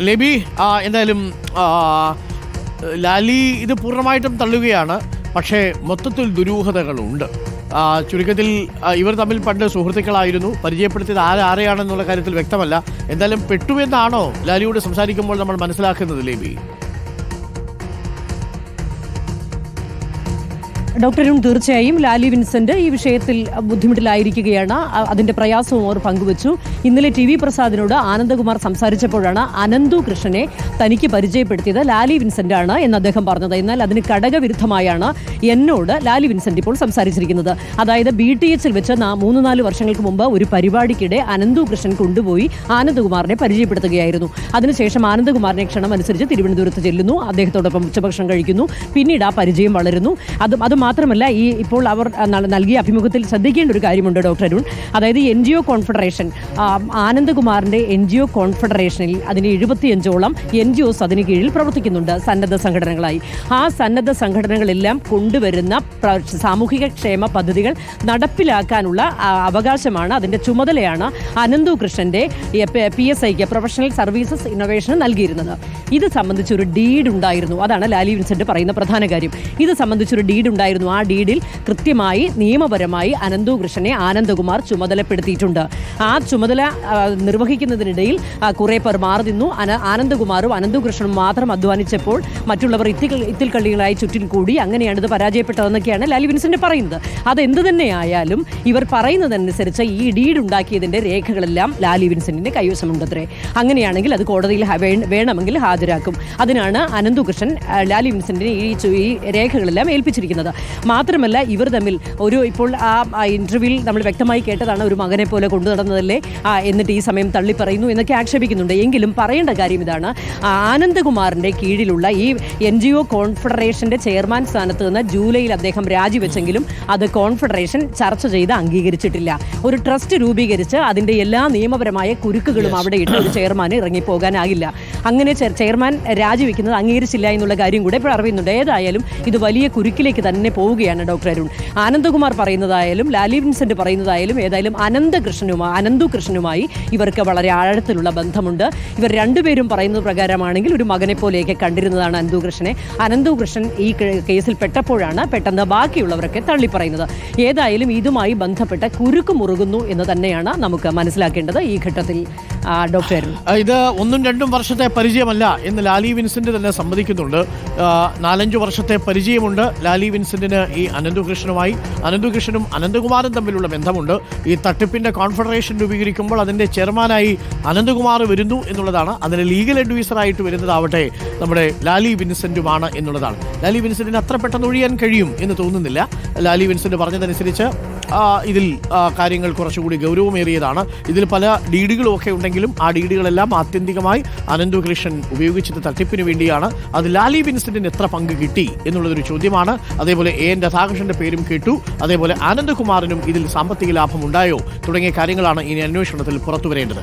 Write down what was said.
ലെബി എന്തായാലും ലാലി ഇത് പൂർണമായിട്ടും തള്ളുകയാണ്. പക്ഷേ മൊത്തത്തിൽ ദുരൂഹതകളുണ്ട്. ചുരുക്കത്തിൽ ഇവർ തമ്മിൽ പണ്ട് സുഹൃത്തുക്കളായിരുന്നു. പരിചയപ്പെടുത്തിയത് ആരാരെയാണെന്നുള്ള കാര്യത്തിൽ വ്യക്തമല്ല. എന്തായാലും പെട്ടുവെന്നാണോ ലാലിയോട് സംസാരിക്കുമ്പോൾ നമ്മൾ മനസ്സിലാക്കുന്നത് ലേബി? ഡോക്ടർ അരുൺ തീർച്ചയായും ലാലി വിൻസെന്റ് ഈ വിഷയത്തിൽ ബുദ്ധിമുട്ടിലായിരിക്കുകയാണ്. അതിന്റെ പ്രയാസവും അവർ പങ്കുവച്ചു. ഇന്നലെ ടി വി പ്രസാദിനോട് ആനന്ദകുമാർ സംസാരിച്ചപ്പോഴാണ് അനന്തു കൃഷ്ണനെ തനിക്ക് പരിചയപ്പെടുത്തിയത് ലാലി വിൻസെന്റ് ആണ് എന്ന് അദ്ദേഹം പറഞ്ഞത്. എന്നാൽ അതിന് ഘടകവിരുദ്ധമായാണ് എന്നോട് ലാലി വിൻസെന്റ് ഇപ്പോൾ സംസാരിച്ചിരിക്കുന്നത്. അതായത് ബി ടി എച്ചിൽ വെച്ച് മൂന്ന് നാല് വർഷങ്ങൾക്ക് മുമ്പ് ഒരു പരിപാടിക്കിടെ അനന്തു കൃഷ്ണൻ കൊണ്ടുപോയി ആനന്ദകുമാറിനെ പരിചയപ്പെടുത്തുകയായിരുന്നു. അതിനുശേഷം ആനന്ദകുമാറിനെ ക്ഷണം അനുസരിച്ച് തിരുവനന്തപുരത്ത് ചെല്ലുന്നു. അദ്ദേഹത്തോടൊപ്പം ഉച്ചഭക്ഷണം കഴിക്കുന്നു. പിന്നീട് ആ പരിചയം വളരുന്നു. അത് അത് മാത്രമല്ല ഈ ഇപ്പോൾ അവർ നൽകിയ അഭിമുഖത്തിൽ ശ്രദ്ധിക്കേണ്ട ഒരു കാര്യമുണ്ട് ഡോക്ടർ അരുൺ. അതായത് എൻ ജി ഒ കോൺഫെഡറേഷൻ ആനന്ദകുമാറിന്റെ എൻ ജി ഒ കോൺഫെഡറേഷനിൽ അതിന് എഴുപത്തിയഞ്ചോളം എൻ ജി ഒസ് അതിന് കീഴിൽ പ്രവർത്തിക്കുന്നുണ്ട് സന്നദ്ധ സംഘടനകളായി. ആ സന്നദ്ധ സംഘടനകളെല്ലാം കൊണ്ടുവരുന്ന സാമൂഹിക ക്ഷേമ പദ്ധതികൾ നടപ്പിലാക്കാനുള്ള അവകാശമാണ് അതിന്റെ ചുമതലയാണ് അനന്തു കൃഷ്ണന്റെ പി എസ് ഐക്ക് പ്രൊഫഷണൽ സർവീസസ് ഇന്നോവേഷന് നൽകിയിരുന്നത്. ഇത് സംബന്ധിച്ചൊരു ഡീഡ് ഉണ്ടായിരുന്നു അതാണ് ലാലി വിൻസെന്റ് പറയുന്ന പ്രധാന കാര്യം. ഇത് സംബന്ധിച്ചൊരു ഡീഡ് ഉണ്ടായിരുന്നു ആ ഡീഡിൽ കൃത്യമായി നിയമപരമായി അനന്തു കൃഷ്ണനെ ആനന്ദകുമാർ ചുമതലപ്പെടുത്തിയിട്ടുണ്ട്. ആ ചുമതല നിർവഹിക്കുന്നതിനിടയിൽ കുറേ പേർ മാറി നിന്നു. ആനന്ദകുമാറും അനന്തു കൃഷ്ണനും മാത്രം അധ്വാനിച്ചപ്പോൾ മറ്റുള്ളവർ ഇത്തിൽ ഇത്തിൽ കള്ളികളായി ചുറ്റിൽ കൂടി അങ്ങനെയാണ് ഇത് പരാജയപ്പെട്ടതെന്നൊക്കെയാണ് ലാലി വിൻസെന്റ് പറയുന്നത്. അതെന്ത് തന്നെയായാലും ഇവർ പറയുന്നതനുസരിച്ച് ഈ ഡീഡ് ഉണ്ടാക്കിയതിന്റെ രേഖകളെല്ലാം ലാലി വിൻസെന്റിന്റെ കൈവശമുണ്ടത്രേ. അങ്ങനെയാണെങ്കിൽ അത് കോടതിയിൽ വേണമെങ്കിൽ ഹാജരാക്കും. അതിനാണ് അനന്തു കൃഷ്ണൻ ലാലി വിൻസെന്റിനെ ഈ രേഖകളെല്ലാം ഏൽപ്പിച്ചിരിക്കുന്നത്. മാത്രമല്ല ഇവർ തമ്മിൽ ഒരു ഇപ്പോൾ ആ ഇന്റർവ്യൂവിൽ നമ്മൾ വ്യക്തമായി കേട്ടതാണ് ഒരു മകനെ പോലെ കൊണ്ടു നടന്നതല്ലേ? എന്നിട്ട് ഈ സമയം തള്ളി പറയുന്നു എന്നൊക്കെ ആക്ഷേപിക്കുന്നുണ്ട്. എങ്കിലും പറയേണ്ട കാര്യം ഇതാണ് ആനന്ദകുമാറിന്റെ ആനന്ദകുമാറിന്റെ കീഴിലുള്ള ഈ എൻ ജി ഒ കോൺഫെഡറേഷന്റെ ചെയർമാൻ സ്ഥാനത്ത് നിന്ന് ജൂലൈയിൽ അദ്ദേഹം രാജിവെച്ചെങ്കിലും അത് കോൺഫെഡറേഷൻ ചർച്ച ചെയ്ത് അംഗീകരിച്ചിട്ടില്ല. ഒരു ട്രസ്റ്റ് രൂപീകരിച്ച് അതിന്റെ എല്ലാ നിയമപരമായ കുരുക്കുകളും അവിടെ ഇട്ട് ഒരു ചെയർമാന് ഇറങ്ങിപ്പോകാനാകില്ല. അങ്ങനെ ചെയർമാൻ രാജിവെക്കുന്നത് അംഗീകരിച്ചില്ല എന്നുള്ള കാര്യം കൂടെ ഇപ്പോൾ അറിയുന്നുണ്ട്. ഏതായാലും ഇത് വലിയ കുരുക്കിലേക്ക് തന്നെ പോവുകയാണ് ഡോക്ടർ അരുൺ. ആനന്ദകുമാർ പറയുന്നതായാലും ലാലി വിൻസെന്റ് പറയുന്നതായാലും ഏതായാലും അനന്തകൃഷ്ണനുമായി അനന്തു കൃഷ്ണനുമായി ഇവർക്ക് വളരെ ആഴത്തിലുള്ള ബന്ധമുണ്ട്. ഇവർ രണ്ടുപേരും പറയുന്നത് പ്രകാരമാണെങ്കിൽ ഒരു മകനെ പോലെയൊക്കെ കണ്ടിരുന്നതാണ് അനന്തു കൃഷ്ണനെ അനന്തു കൃഷ്ണൻ ഈ കേസിൽ പെട്ടപ്പോഴാണ് പെട്ടെന്ന് ബാക്കിയുള്ളവരൊക്കെ തള്ളിപ്പറയുന്നത്. ഏതായാലും ഇതുമായി ബന്ധപ്പെട്ട കുരുക്ക് മുറുകുന്നു എന്ന് തന്നെയാണ് നമുക്ക് മനസ്സിലാക്കേണ്ടത് ഈ ഘട്ടത്തിൽ. ഡോക്ടർ ഇത് ഒന്നും രണ്ടും വർഷത്തെ പരിചയമല്ല എന്ന് ലാലി വിൻസെന്റ് തന്നെ സമ്മതിക്കുന്നുണ്ട്. നാലഞ്ച് വർഷത്തെ പരിചയമുണ്ട് ലാലി വിൻസെന്റിന് ഈ അനന്തുകൃഷ്ണനുമായി. അനന്തുകൃഷ്ണനും അനന്തകുമാറും തമ്മിലുള്ള ബന്ധമുണ്ട്. ഈ തട്ടിപ്പിന്റെ കോൺഫെഡറേഷൻ രൂപീകരിക്കുമ്പോൾ അതിന്റെ ചെയർമാനായി അനന്തകുമാർ വരുന്നു എന്നുള്ളതാണ്. അതിന് ലീഗൽ അഡ്വൈസറായിട്ട് വരുന്നതാവട്ടെ നമ്മുടെ ലാലി വിൻസെന്റുമാണ് എന്നുള്ളതാണ്. ലാലി വിൻസെന്റിന് അത്ര പെട്ടെന്ന് ഒഴിയാൻ കഴിയും എന്ന് തോന്നുന്നില്ല. ലാലി വിൻസെന്റ് പറഞ്ഞതനുസരിച്ച് ഇതിൽ കാര്യങ്ങൾ കുറച്ചുകൂടി ഗൗരവമേറിയതാണ്. ഇതിൽ പല ഡീഡുകളും ഒക്കെ ഉണ്ടെങ്കിലും ആ ഡീഡുകളെല്ലാം ആത്യന്തികമായി അനന്തുകൃഷ്ണൻ ഉപയോഗിച്ചത് തട്ടിപ്പിന് വേണ്ടിയാണ്. അത് ലാലി വിൻസെന്റിന് എത്ര പങ്ക് കിട്ടി എന്നുള്ളതൊരു ചോദ്യമാണ്. അതേപോലെ എ എൻ രാധാകൃഷ്ണന്റെ പേരും കേട്ടു. അതേപോലെ ആനന്ദകുമാറിനും ഇതിൽ സാമ്പത്തിക ലാഭം ഉണ്ടായോ തുടങ്ങിയ കാര്യങ്ങളാണ് ഇനി അന്വേഷണത്തിൽ പുറത്തുവരേണ്ടത്.